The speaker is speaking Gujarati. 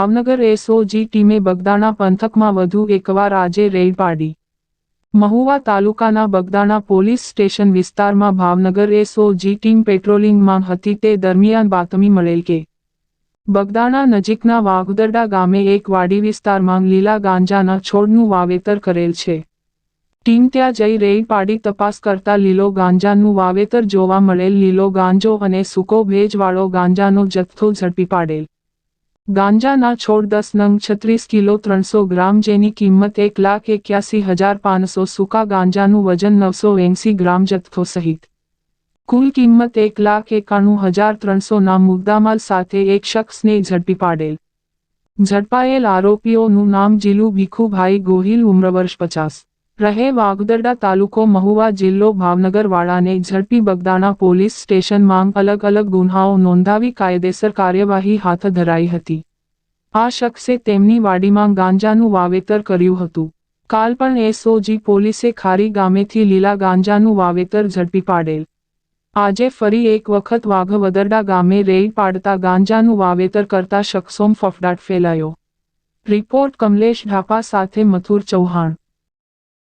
ભાવનગર એસઓજી ટીમે બગદાણા પંથકમાં વધુ એકવાર આજે રેડ પાડી. મહુવા તાલુકાના બગદાણા પોલીસ સ્ટેશન વિસ્તારમાં ભાવનગર એસઓજી ટીમ પેટ્રોલિંગમાં હતી તે દરમિયાન બાતમી મળેલ કે, બગદાણા નજીકના વાઘદરડા ગામે એક વાડી વિસ્તારમાં લીલા ગાંજાના છોડનું વાવેતર કરેલ છે. ટીમ ત્યાં જઈ રેડ પાડી તપાસ કરતા લીલો ગાંજાનું વાવેતર જોવા મળેલ લીલો ગાંજો અને સૂકો ભેજવાળો ગાંજાનો જથ્થો ઝડપી પાડેલ. ગાંજાના છોડ દસ નંગ છત્રીસ કિલો ત્રણસો ગ્રામ જેની કિંમત એક લાખ એક્યાસી હજાર પાંચસો સૂકા ગાંજાનું વજન નવસો એંસી ગ્રામ જથ્થો સહિત. કુલ કિંમત એક લાખ એકાણું હજાર ત્રણસોના મુદ્દામાલ સાથે એક શખ્સને ઝડપી પાડેલ. ઝડપાયેલ આરોપીઓનું નામ જીલુ ભીખુભાઈ ગોહિલ, ઉમ્ર વર્ષ પચાસ. રહે વાગદરડા તાલુકો મહુવા જિલ્લો ભાવનગરવાળાને ઝડપી બગદાણા પોલીસ સ્ટેશન માંગ અલગ અલગ ગુન્હાઓ નોંધાવી કાયદેસર કાર્યવાહી હાથ ધરાઈ હતી. આ શખ્સે તેમની વાડીમાં ગાંજાનું વાવેતર કર્યું હતું. કાલ પણ એસઓજી પોલીસે ખારી ગામેથી લીલા ગાંજાનું વાવેતર ઝડપી પાડેલ. આજે ફરી એક વખત વાઘવદરડા ગામે રેડ પાડતા ગાંજાનું વાવેતર કરતા શખ્સોમ ફફડાટ ફેલાયો. રિપોર્ટ કમલેશ ઢાપા સાથે મથુર ચૌહાણ.